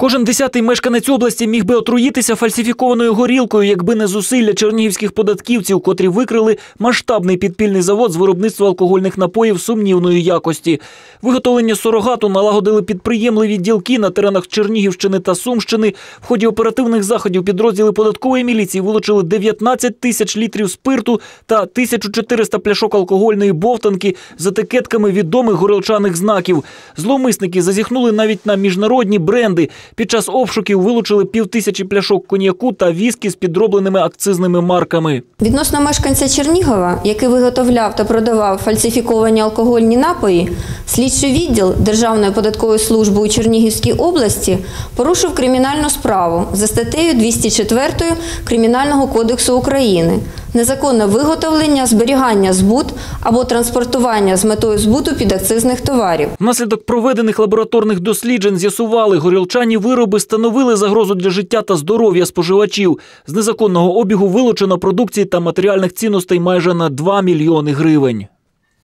Кожен десятий мешканець області міг би отруїтися фальсифікованою горілкою, якби не зусилля чернігівських податківців, котрі викрили масштабний підпільний завод з виробництва алкогольних напоїв сумнівної якості. Виготовлення сурогату налагодили підприємливі ділки на теренах Чернігівщини та Сумщини. В ході оперативних заходів підрозділи податкової міліції вилучили 19 тисяч літрів спирту та 1400 пляшок алкогольної бовтанки з етикетками відомих горілчаних знаків. Зловмисники зазіхнули навіть на міжнародні бренди. Під час обшуків вилучили півтисячі пляшок коньяку та віскі з підробленими акцизними марками. Відносно мешканця Чернігова, який виготовляв та продавав фальсифіковані алкогольні напої, слідчий відділ Державної податкової служби у Чернігівській області порушив кримінальну справу за статтею 204 Кримінального кодексу України незаконне виготовлення, зберігання, збут або транспортування з метою збуту підакцизних товарів. Внаслідок проведених лабораторних досліджень з'ясували, горілчані вироби становили загрозу для життя та здоров'я споживачів. З незаконного обігу вилучено продукції та матеріальних цінностей майже на 2 мільйони гривень.